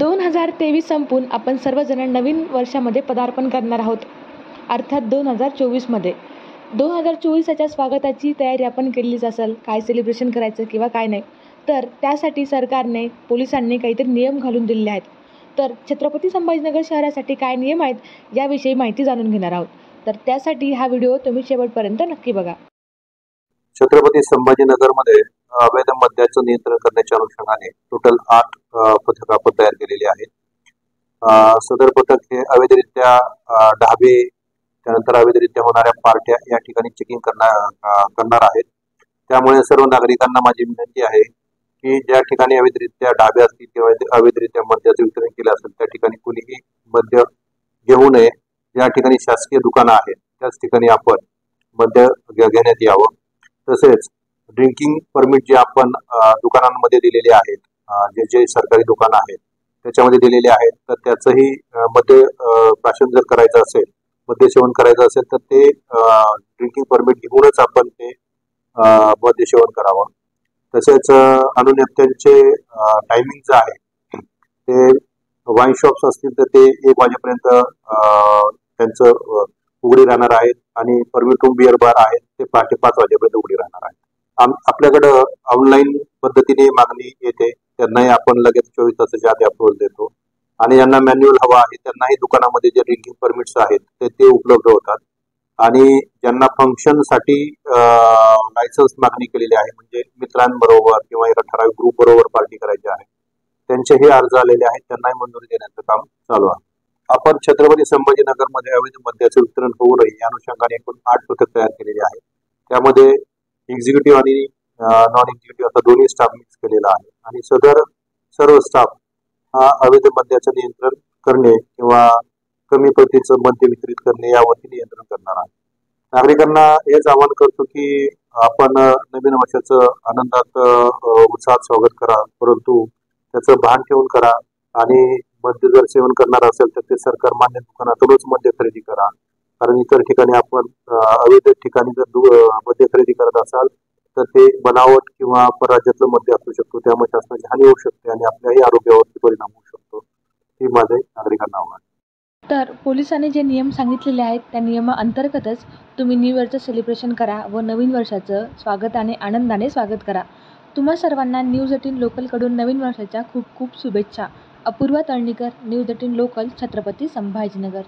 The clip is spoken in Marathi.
दोन हजार तेवीस संपून आपण सर्वजण नवीन वर्षामध्ये पदार्पण करणार आहोत. अर्थात दोन हजार चोवीसमध्ये दोन हजार चोवीसाच्या स्वागताची तयारी आपण केलीच असेल काय सेलिब्रेशन करायचं किंवा काय नाही. तर त्यासाठी सरकारने पोलिसांनी काहीतरी नियम घालून दिलेले आहेत. तर छत्रपती संभाजीनगर शहरासाठी काय नियम आहेत याविषयी माहिती जाणून घेणार आहोत. तर त्यासाठी हा व्हिडिओ तुम्ही शेवटपर्यंत नक्की बघा. छत्रपती संभाजीनगरमध्ये अवैध मद्याचं नियंत्रण करण्याच्या अनुषंगाने टोटल आठ पथक आपण तयार केलेली आहेत. सदर पथक हे अवैधरित्या ढाबे त्यानंतर अवैधरित्या होणाऱ्या पार्ट्या या ठिकाणी चेकिंग करणार करणार आहेत. त्यामुळे सर्व नागरिकांना माझी विनंती आहे की ज्या ठिकाणी अवैधरित्या ढाबे असतील किंवा अवैधरित्या मद्याचं वितरण केलं असेल त्या ठिकाणी कुणीही मद्य घेऊ नये. ज्या ठिकाणी शासकीय दुकानं आहेत त्याच ठिकाणी आपण मद्य घेण्यात यावं. तसेच ड्रिंकिंग परमिट जे आपण दुकानांमध्ये दिलेले आहेत जे जे सरकारी दुकानं आहेत त्याच्यामध्ये दिलेले आहेत तर त्याचंही अ, मद्य प्राशन जर करायचं असेल मद्य सेवन करायचं असेल तर ते ड्रिंकिंग परमिट घेऊनच आपण ते अ, मद्य सेवन करावं. तसेच अ, टायमिंग जे आहे ते वाईन शॉप्स असतील तर ते एक वाजेपर्यंत त्यांचं उघडी राहणार आहेत आणि परमिट रूम बिअर बार आहेत ते पहाटे पाच वाजेपर्यंत उघडी राहणार आहेत. आपल्याकडं ऑनलाईन पद्धतीने मागणी येते. त्यांनाही आपण लगेच चोवीस तासाच्या आधी अप्रुव्हल देतो. आणि ज्यांना मॅन्युअल हवा आहे त्यांनाही दुकानामध्ये जे ड्रिंकिंग परमिट्स आहेत ते ते उपलब्ध होतात. आणि ज्यांना फंक्शनसाठी लायसन्स मागणी केलेली आहे म्हणजे मित्रांबरोबर किंवा एका ठराविक ग्रुप बरोबर पार्टी करायची आहे त्यांचेही अर्ज आलेले आहेत त्यांनाही मंजुरी देण्याचं काम चालू आहे. आपण छत्रपती संभाजीनगरमध्ये अवैध मद्याचं वितरण होऊ नये या अनुषंगाने एकूण आठ पथक तयार केलेली आहे त्यामध्ये एक्झिक्युटिव्ह आणि नॉन एक्झिक्युटिव्ह असा दोन्ही स्टाफ मिक्स केलेला आहे. आणि सदर सर्व स्टाफ हा अवैध मद्याचं नियंत्रण करणे किंवा कमी पद्धतीचं मद्य वितरित करणे यावरती नियंत्रण करणार आहे. नागरिकांना हेच आवाहन करतो की आपण नवीन वर्षाचं आनंदात उत्साहात स्वागत करा परंतु त्याचं भान ठेवून करा आणि मद्य जर सेवन करणार असेल तर ते सरकार मान्य दुकानातूनच मद्य खरेदी करा. कारण इतर ठिकाणी आपण अवैध ठिकाणी जर मद्य खरेदी करत असाल तर ते बनावट किंवा परराज्यातलं मद्य असू शकतो. त्यामुळे शासनाची हानी होऊ शकते आणि आपल्याही आरोग्यावरती परिणाम होऊ शकतो. हे माझे नागरिकांना आव्हान. तर पोलिसांनी जे नियम सांगितलेले आहेत त्या नियमाअंतर्गतच तुम्ही न्यू इयरचं सेलिब्रेशन करा व नवीन वर्षाचं स्वागत आणि आनंदाने स्वागत करा. तुम्हा सर्वांना न्यूज एटीन लोकलकडून नवीन वर्षाच्या खूप खूप शुभेच्छा. Apurva Talnikar news eighteen local Chhatrapati Sambhajinagar.